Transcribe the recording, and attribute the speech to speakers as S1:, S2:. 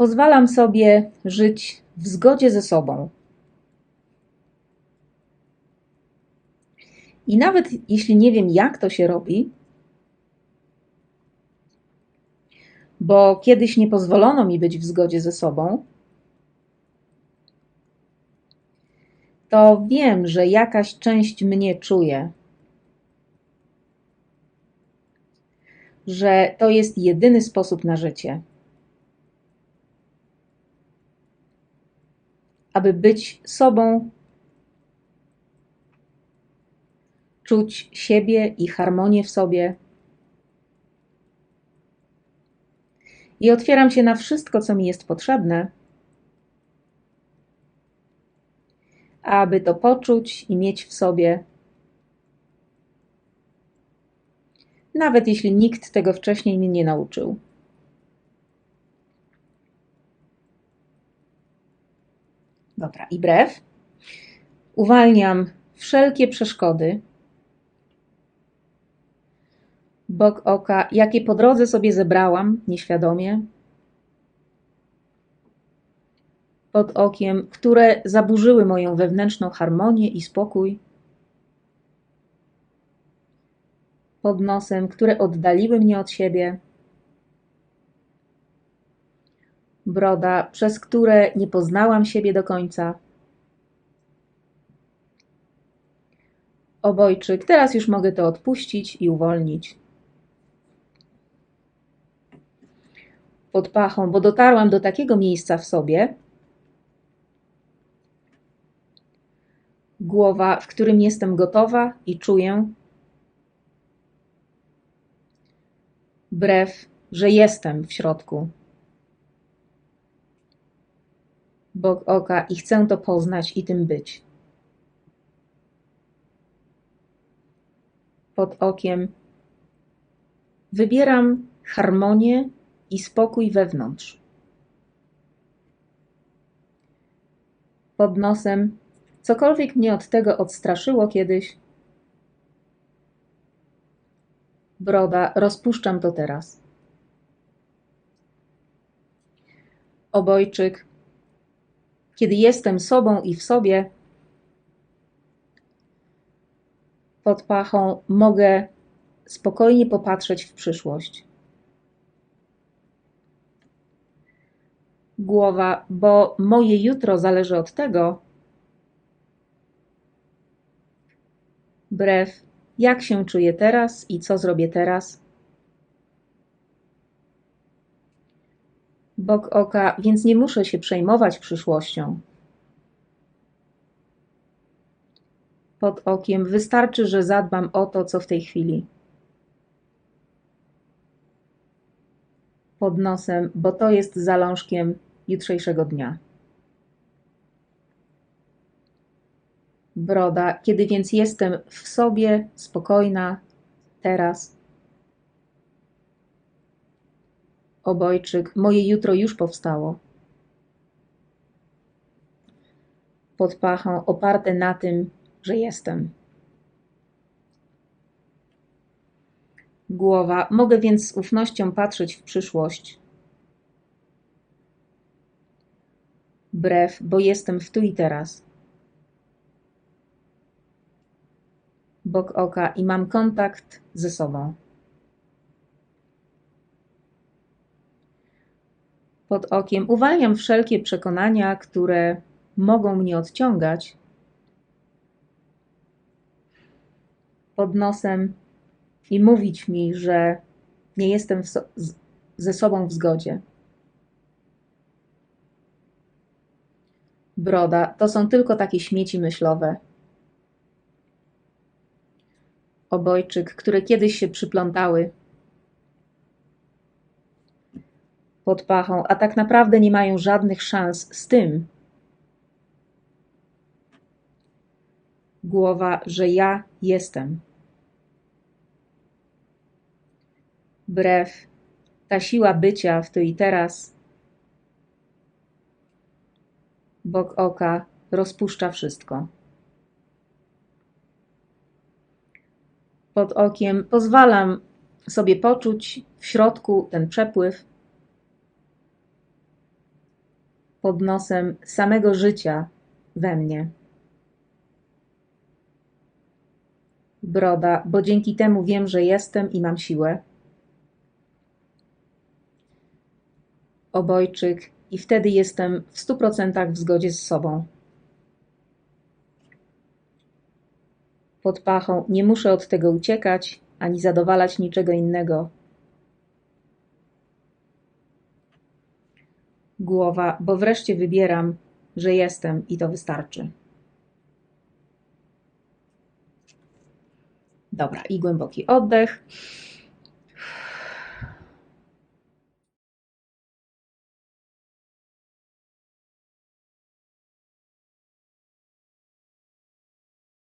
S1: Pozwalam sobie żyć w zgodzie ze sobą. I nawet jeśli nie wiem, jak to się robi, bo kiedyś nie pozwolono mi być w zgodzie ze sobą, to wiem, że jakaś część mnie czuje, że to jest jedyny sposób na życie. Aby być sobą, czuć siebie i harmonię w sobie. I otwieram się na wszystko, co mi jest potrzebne, aby to poczuć i mieć w sobie. Nawet jeśli nikt tego wcześniej mnie nie nauczył. Dobra, i brew. Uwalniam wszelkie przeszkody, bok oka, jakie po drodze sobie zebrałam nieświadomie, pod okiem, które zaburzyły moją wewnętrzną harmonię i spokój, pod nosem, które oddaliły mnie od siebie, broda, przez które nie poznałam siebie do końca. Obojczyk, teraz już mogę to odpuścić i uwolnić. Pod pachą, bo dotarłam do takiego miejsca w sobie, głowa, w którym jestem gotowa i czuję, brew, że jestem w środku. Bok oka i chcę to poznać i tym być. Pod okiem wybieram harmonię i spokój wewnątrz. Pod nosem cokolwiek mnie od tego odstraszyło kiedyś, broda, rozpuszczam to teraz. Obojczyk, kiedy jestem sobą i w sobie, pod pachą mogę spokojnie popatrzeć w przyszłość. Głowa, bo moje jutro zależy od tego, brew, jak się czuję teraz i co zrobię teraz. Bok oka, więc nie muszę się przejmować przyszłością. Pod okiem wystarczy, że zadbam o to, co w tej chwili. Pod nosem, bo to jest zalążkiem jutrzejszego dnia. Broda, kiedy więc jestem w sobie spokojna, teraz. Obojczyk, moje jutro już powstało. Pod pachą, oparte na tym, że jestem. Głowa, mogę więc z ufnością patrzeć w przyszłość. Brew, bo jestem w tu i teraz. Bok oka i mam kontakt ze sobą. Pod okiem uwalniam wszelkie przekonania, które mogą mnie odciągać. Pod nosem i mówić mi, że nie jestem so ze sobą w zgodzie. Broda to są tylko takie śmieci myślowe. Obojczyk, które kiedyś się przyplątały pod pachą, a tak naprawdę nie mają żadnych szans z tym. Głowa, że ja jestem. Brew, ta siła bycia w tu i teraz, bok oka rozpuszcza wszystko. Pod okiem pozwalam sobie poczuć w środku ten przepływ. Pod nosem samego życia we mnie. Broda, bo dzięki temu wiem, że jestem i mam siłę. Obojczyk, i wtedy jestem w stu procentach w zgodzie z sobą. Pod pachą nie muszę od tego uciekać, ani zadowalać niczego innego. Głowa, bo wreszcie wybieram, że jestem i to wystarczy. Dobra, i głęboki oddech.